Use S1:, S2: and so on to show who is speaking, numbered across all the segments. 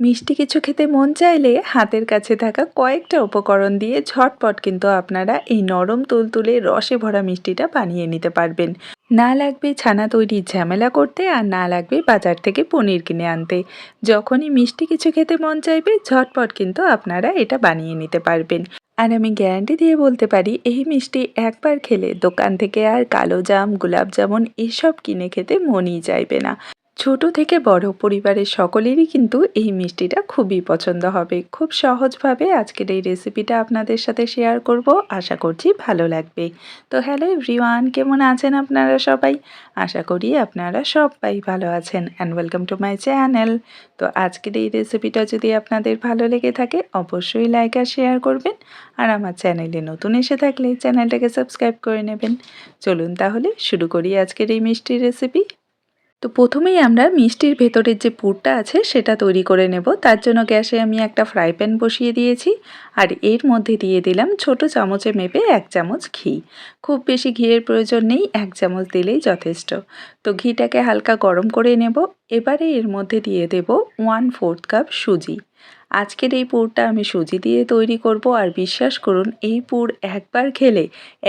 S1: মিষ্টি কিছু খেতে মন চাইলে হাতের কাছে থাকা কয়েকটা উপকরণ দিয়ে ঝটপট কিন্তু আপনারা এই নরম তুলতুলে রসে ভরা মিষ্টিটা বানিয়ে নিতে পারবেন। না লাগবে ছানা তৈরির ঝামেলা করতে আর না লাগবে বাজার থেকে পনির কিনে আনতে। যখনই মিষ্টি কিছু খেতে মন চাইবে, ঝটপট কিন্তু আপনারা এটা বানিয়ে নিতে পারবেন। আর আমি গ্যারান্টি দিয়ে বলতে পারি, এই মিষ্টি একবার খেলে দোকান থেকে আর কালো জাম, গোলাপ জামুন এসব কিনে খেতে মনই চাইবে না। ছোট থেকে বড় পরিবারের সকলেরই কিন্তু এই মিষ্টিটা খুবই পছন্দ হবে। খুব সহজভাবে আজকের এই রেসিপিটা আপনাদের সাথে শেয়ার করব। আশা করছি ভালো লাগবে। তো হ্যালো এভরিওয়ান কেমন আছেন আপনারা সবাই? আশা করি আপনারা সবাই ভালো আছেন and welcome to my channel তো আজকের এই রেসিপিটা যদি আপনাদের ভালো লেগে থাকে, অবশ্যই লাইক আর শেয়ার করবেন। আর আমার চ্যানেলে নতুন এসে থাকলে চ্যানেলটাকে সাবস্ক্রাইব করে নেবেন। চলুন তাহলে শুরু করি আজকের এই মিষ্টির রেসিপি তো প্রথমেই আমরা মিষ্টির ভেতরের যে পুরটা আছে সেটা তৈরি করে নেব। তার জন্য গ্যাসে আমি একটা ফ্রাই প্যান বসিয়ে দিয়েছি আর এর মধ্যে দিয়ে দিলাম ছোট চামচে মেপে এক চামচ ঘি। খুব বেশি ঘিয়ের প্রয়োজন নেই, এক চামচ দিলেই যথেষ্ট। তো ঘিটাকে হালকা গরম করে নেব। এবারে এর মধ্যে দিয়ে দেব ওয়ান ফোর্থ কাপ সুজি। আজকের এই পুরটা আমি সুজি দিয়ে তৈরি করব আর বিশ্বাস করুন, এই পুর একবার খেলে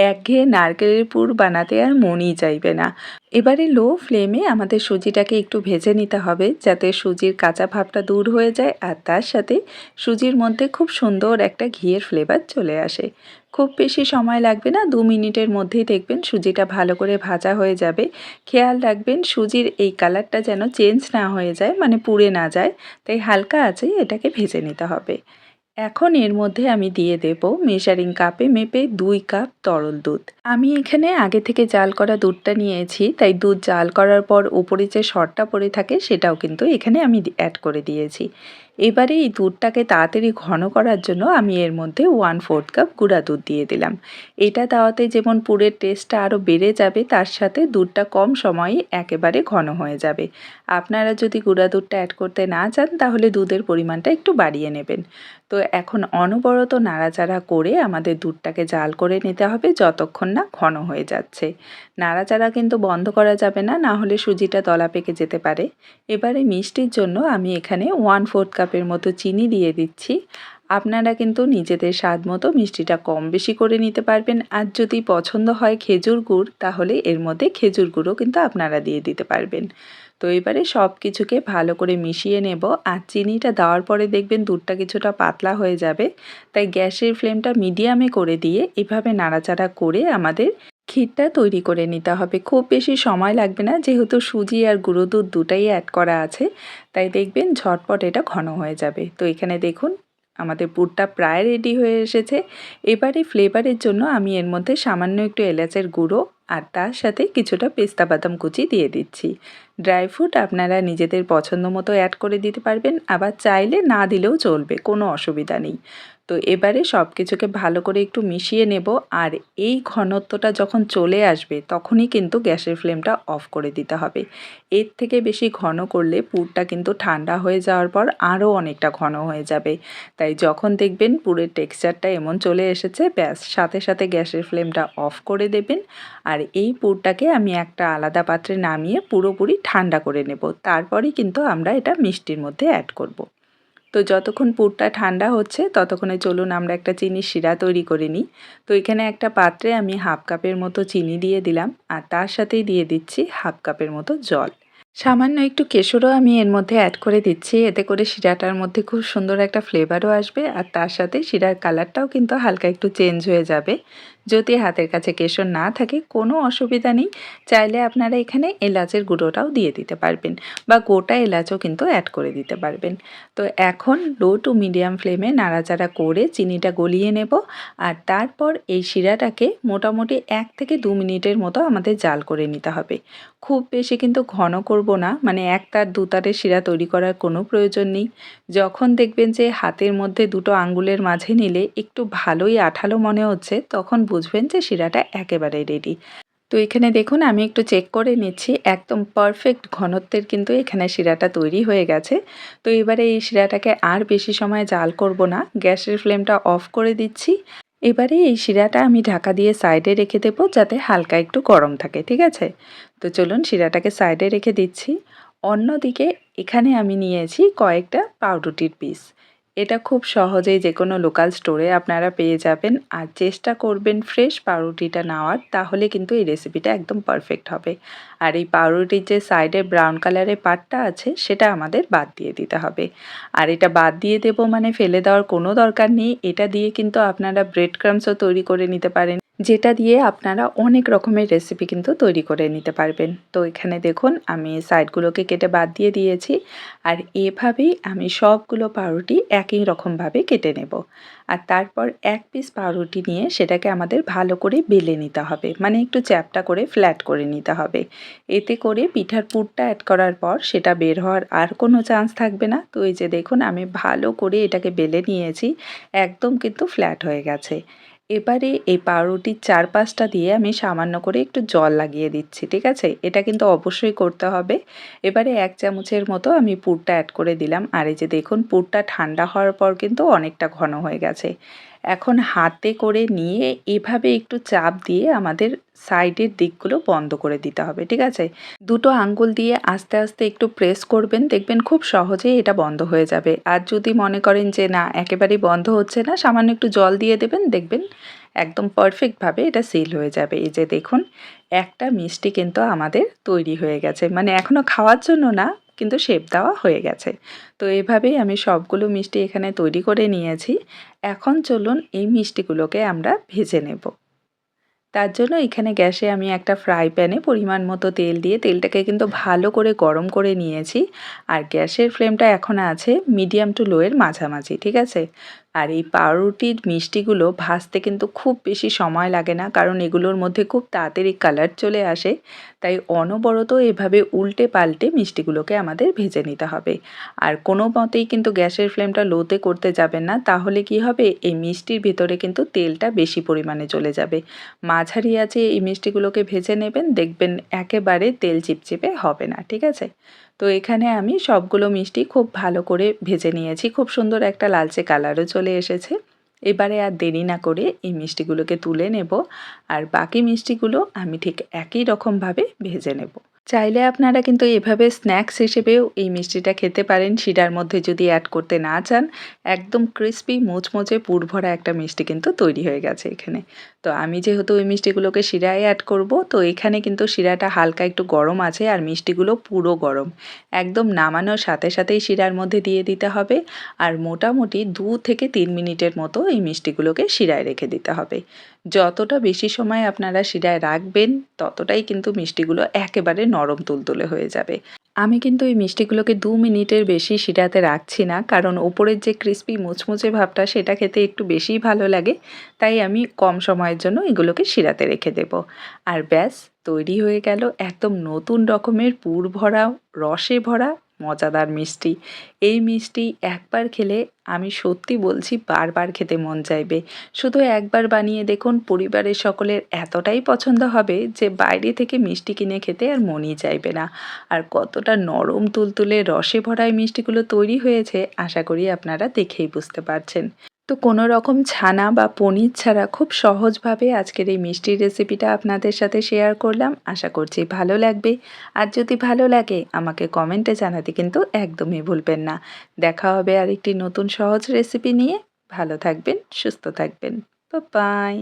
S1: একঘেয়ে নারকেলের পুর বানাতে আর মনই চাইবে না। এবারে লো ফ্লেমে আমাদের সুজিটাকে একটু ভেজে নিতে হবে যাতে সুজির কাঁচা ভাবটা দূর হয়ে যায় আর তার সাথে সুজির মধ্যে খুব সুন্দর একটা ঘিয়ের ফ্লেভার চলে আসে। খুব বেশি সময় লাগবে না, দু মিনিটের মধ্যেই দেখবেন সুজিটা ভালো করে ভাজা হয়ে যাবে। খেয়াল রাখবেন সুজির এই কালারটা যেন চেঞ্জ না হয়ে যায় মানে পুড়ে না যায়, তাই হালকা আছে এটাকে ভেজে নিতে হবে। এখন এর মধ্যে আমি দিয়ে দেব মেজারিং কাপে মেপে দুই কাপ তরল দুধ। আমি এখানে আগে থেকে জাল করা দুধটা নিয়েছি, তাই দুধ জাল করার পর উপরে যে শর্টটা পড়ে থাকে সেটাও কিন্তু এখানে আমি অ্যাড করে দিয়েছি। এবারে এই দুধটাকে তাড়াতাড়ি ঘন করার জন্য আমি এর মধ্যে ওয়ান ফোর্থ কাপ গুঁড়া দুধ দিয়ে দিলাম। এটা দেওয়াতে যেমন পুরের টেস্টটা আরও বেড়ে যাবে, তার সাথে দুধটা কম সময়ে একেবারে ঘন হয়ে যাবে। আপনারা যদি গুঁড়া দুধটা অ্যাড করতে না চান, তাহলে দুধের পরিমাণটা একটু বাড়িয়ে নেবেন। তো এখন অনবরত নাড়াচাড়া করে আমাদের দুধটাকে জাল করে নিতে হবে, যতক্ষণ না ঘন হয়ে যাচ্ছে। নাড়াচাড়া কিন্তু বন্ধ করা যাবে না না হলে সুজিটা তলা পেকে যেতে পারে। এবারে মিষ্টির জন্য আমি এখানে ওয়ান ফোর্থ কাপের মতো চিনি দিয়ে দিচ্ছি। আপনারা কিন্তু নিজেদের স্বাদ মতো মিষ্টিটা কম বেশি করে নিতে পারবেন। আর যদি পছন্দ হয় খেজুর গুড়, তাহলে এর মধ্যে খেজুর গুঁড়ও কিন্তু আপনারা দিয়ে দিতে পারবেন। তো এবারে সব কিছুকে ভালো করে মিশিয়ে নেব। আর চিনিটা দেওয়ার পরে দেখবেন দুধটা কিছুটা পাতলা হয়ে যাবে। তাই গ্যাসের ফ্লেমটা মিডিয়ামে করে দিয়ে এভাবে নাড়াচাড়া করে আমাদের ক্ষীরটা তৈরি করে নিতে হবে। খুব বেশি সময় লাগবে না, যেহেতু সুজি আর গুঁড়ো দুধ দুটাই অ্যাড করা আছে। তাই দেখবেন ঝটপট এটা ঘন হয়ে যাবে। তো এখানে দেখুন, আমাদের পুরটা প্রায় রেডি হয়ে এসেছে। এবারে ফ্লেভারের জন্য আমি এর মধ্যে সামান্য একটু এলাচের গুঁড়ো আর তার সাথে কিছুটা পেস্তা বাদাম কুচি দিয়ে দিচ্ছি। ড্রাই ফ্রুট আপনারা নিজেদের পছন্দ মতো অ্যাড করে দিতে পারবেন, আবার চাইলে না দিলেও চলবে, কোনো অসুবিধা নেই। তো এবারে সব কিছুকে ভালো করে একটু মিশিয়ে নেব আর এই ঘনত্বটা যখন চলে আসবে তখনই কিন্তু গ্যাসের ফ্লেমটা অফ করে দিতে হবে। এর থেকে বেশি ঘন করলে পুরটা কিন্তু ঠান্ডা হয়ে যাওয়ার পর আরও অনেকটা ঘন হয়ে যাবে। তাই যখন দেখবেন পুরের টেক্সচারটা এমন চলে এসেছে, ব্যাস সাথে সাথে গ্যাসের ফ্লেমটা অফ করে দেবেন আর এই পুরটাকে আমি একটা আলাদা পাত্রে নামিয়ে পুরোপুরি ঠান্ডা করে নেব। তারপরেই কিন্তু আমরা এটা মিষ্টির মধ্যে অ্যাড করব। তো যতক্ষণ পুরটা ঠান্ডা হচ্ছে, ততক্ষণে চলুন আমরা একটা চিনির শিরা তৈরি করে নিই। তো এখানে একটা পাত্রে আমি হাফ কাপের মতো চিনি দিয়ে দিলাম, আর তার সাথেই দিয়ে দিচ্ছি হাফ কাপের মতো জল। সামান্য একটু কেশরও আমি এর মধ্যে অ্যাড করে দিচ্ছি, এতে করে শিরাটার মধ্যে খুব সুন্দর একটা ফ্লেভারও আসবে, আর তার সাথে শিরার কালারটাও কিন্তু হালকা একটু চেঞ্জ হয়ে যাবে। যদি হাতের কাছে কেশর না থাকে, কোনো অসুবিধা নেই। চাইলে আপনারা এখানে এলাচের গুঁড়োটাও দিয়ে দিতে পারবেন বা গোটা এলাচও কিন্তু অ্যাড করে দিতে পারবেন। তো এখন লো টু মিডিয়াম ফ্লেমে নাড়াচাড়া করে চিনিটা গলিয়ে নেব আর তারপর এই শিরাটাকে মোটামুটি এক থেকে দু মিনিটের মতো আমাদের জাল করে নিতে হবে। খুব বেশি কিন্তু ঘন করব না মানে এক তার, দু তারের শিরা তৈরি করার কোনো প্রয়োজন নেই। যখন দেখবেন যে হাতের মধ্যে দুটো আঙ্গুলের মাঝে নিলে একটু ভালোই আঠালো মনে হচ্ছে, তখন বুঝবেন যে শিরাটা একেবারে রেডি তো এখানে দেখুন, আমি একটু চেক করে নিচ্ছি। একদম পারফেক্ট ঘনত্বের কিন্তু এখানে শিরাটা তৈরি হয়ে গেছে। তো এবারে এই শিরাটাকে আর বেশি সময় জাল করব না। গ্যাসের ফ্লেমটা অফ করে দিচ্ছি। এবারে এই শিরাটা আমি ঢাকা দিয়ে সাইডে রেখে দেবো যাতে হালকা একটু গরম থাকে, ঠিক আছে? তো চলুন শিরাটাকে সাইডে রেখে দিচ্ছি। অন্যদিকে এখানে আমি নিয়েছি কয়েকটা পাউরুটির পিস এটা খুব সহজেই যে কোনো লোকাল স্টোরে আপনারা পেয়ে যাবেন। আর চেষ্টা করবেন ফ্রেশ পাউরুটিটা নেওয়ার, তাহলে কিন্তু এই রেসিপিটা একদম পারফেক্ট হবে। আর এই পাউরুটির যে সাইডে ব্রাউন কালারের পাটটা আছে, সেটা আমাদের বাদ দিয়ে দিতে হবে। আর এটা বাদ দিয়ে দেবো মানে ফেলে দেওয়ার কোনো দরকার নেই। এটা দিয়ে কিন্তু আপনারা ব্রেড ক্রামসও তৈরি করে নিতে পারেন। যেটা দিয়ে আপনারা অনেক রকমের রেসিপি কিন্তু তৈরি করে নিতে পারবেন। তো এখানে দেখুন, আমি সাইডগুলোকে কেটে বাদ দিয়ে দিয়েছি আর এভাবেই আমি সবগুলো পাউরুটি একই রকমভাবে কেটে নেব। আর তারপর এক পিস পাউরুটি নিয়ে সেটাকে আমাদের ভালো করে বেলে নিতে হবে। মানে একটু চ্যাপটা করে ফ্ল্যাট করে নিতে হবে। এতে করে পিঠার পুরটা অ্যাড করার পর সেটা বের হওয়ার আর কোনো চান্স থাকবে না। তো এই যে দেখুন, আমি ভালো করে এটাকে বেলে নিয়েছি। একদম কিন্তু ফ্ল্যাট হয়ে গেছে। এবারে এই পাউরুটির চারপাশটা দিয়ে আমি সামান্য করে একটু জল লাগিয়ে দিচ্ছি, ঠিক আছে? এটা কিন্তু অবশ্যই করতে হবে। এবারে এক চামচের মতো আমি পুরটা অ্যাড করে দিলাম। আর এই যে দেখুন, পুরটা ঠান্ডা হওয়ার পর কিন্তু অনেকটা ঘন হয়ে গেছে। এখন হাতে করে নিয়ে এভাবে একটু চাপ দিয়ে আমাদের সাইডের দিকগুলো বন্ধ করে দিতে হবে, ঠিক আছে? দুটো আঙ্গুল দিয়ে আস্তে আস্তে একটু প্রেস করবেন, দেখবেন খুব সহজেই এটা বন্ধ হয়ে যাবে। আর যদি মনে করেন যে না, একেবারেই বন্ধ হচ্ছে না, সামান্য একটু জল দিয়ে দেবেন, দেখবেন একদম পারফেক্টভাবে এটা সিল হয়ে যাবে। এই যে দেখুন, একটা মিষ্টি কিন্তু আমাদের তৈরি হয়ে গেছে। মানে এখনও খাওয়ার জন্য না, কিন্তু শেপ দেওয়া হয়ে গেছে। তো এভাবেই আমি সবগুলো মিষ্টি এখানে তৈরি করে নিয়েছি। এখন চলুন এই মিষ্টিগুলোকে আমরা ভেজে নেব। তার জন্য এখানে গ্যাসে আমি একটা ফ্রাই প্যানে পরিমাণ মতো তেল দিয়ে তেলটাকে কিন্তু ভালো করে গরম করে নিয়েছি। আর গ্যাসের ফ্লেমটা এখন আছে মিডিয়াম টু লোয়ের মাঝামাঝি, ঠিক আছে? আর এই পাউরুটির মিষ্টিগুলো ভাজতে কিন্তু খুব বেশি সময় লাগে না, কারণ এগুলোর মধ্যে খুব তাড়াতাড়ি কালার চলে আসে। তাই অনবরত এভাবে উল্টে পাল্টে মিষ্টিগুলোকে আমাদের ভেজে নিতে হবে। আর কোনো মতেই কিন্তু গ্যাসের ফ্লেমটা লোতে করতে যাবেন না, তাহলে কি হবে? এই মিষ্টির ভিতরে কিন্তু তেলটা বেশি পরিমাণে চলে যাবে। মাঝারি আছে এই মিষ্টিগুলোকে ভেজে নেবেন, দেখবেন একেবারে তেল চিপচিপে হবে না, ঠিক আছে? তো এখানে আমি সবগুলো মিষ্টি খুব ভালো করে ভেজে নিয়েছি। খুব সুন্দর একটা লালচে কালারও চলে এসেছে। এবারে আর দেরি না করে এই মিষ্টিগুলোকে তুলে নেব। আর বাকি মিষ্টিগুলো আমি ঠিক একই রকমভাবে ভেজে নেব। চাইলে আপনারা কিন্তু এভাবে স্ন্যাক্স হিসেবেও এই মিষ্টিটা খেতে পারেন। শিরার মধ্যে যদি অ্যাড করতে না চান, একদম ক্রিস্পি মুচমুচে পুর ভরা একটা মিষ্টি কিন্তু তৈরি হয়ে গেছে এখানে। তো আমি যেহেতু ওই মিষ্টিগুলোকে শিরায় অ্যাড করব, তো এখানে কিন্তু শিরাটা হালকা একটু গরম আছে আর মিষ্টিগুলো পুরো গরম। একদম নামানোর সাথে সাথেই শিরার মধ্যে দিয়ে দিতে হবে আর মোটামুটি দু থেকে তিন মিনিটের মতো এই মিষ্টিগুলোকে শিরায় রেখে দিতে হবে। যতটা বেশি সময় আপনারা শিরায় রাখবেন, ততটাই কিন্তু মিষ্টিগুলো একেবারে নরম তুলতুলে হয়ে যাবে। আমি কিন্তু এই মিষ্টিগুলোকে দু মিনিটের বেশি শিরাতে রাখছি না, কারণ ওপরের যে ক্রিস্পি মুচমুচে ভাবটা সেটা খেতে একটু বেশিই ভালো লাগে, তাই আমি কম সময়ের জন্য এগুলোকে শিরাতে রেখে দেব। আর ব্যাস, তৈরি হয়ে গেল একদম নতুন রকমের পুর ভরা, রসে ভরা মজাদার মিষ্টি। এই মিষ্টি একবার খেলে আমি সত্যি বলছি বারবার খেতে মন চাইবে। শুধু একবার বানিয়ে দেখুন, পরিবারের সকলের এতটাই পছন্দ হবে যে বাইরে থেকে মিষ্টি কিনে খেতে আর মনই চাইবে না। আর কতটা নরম তুলতুলে রসে ভরা এই মিষ্টিগুলো তৈরি হয়েছে, আশা করি আপনারা দেখেই বুঝতে পারছেন। তো কোনো রকম ছানা বা পনির ছাড়া খুব সহজভাবে আজকের এই মিষ্টির রেসিপিটা আপনাদের সাথে শেয়ার করলাম। আশা করছি ভালো লাগবে। আর যদি ভালো লাগে, আমাকে কমেন্টে জানাতে কিন্তু একদমই ভুলবেন না। দেখা হবে আর একটি নতুন সহজ রেসিপি নিয়ে। ভালো থাকবেন, সুস্থ থাকবেন। বাই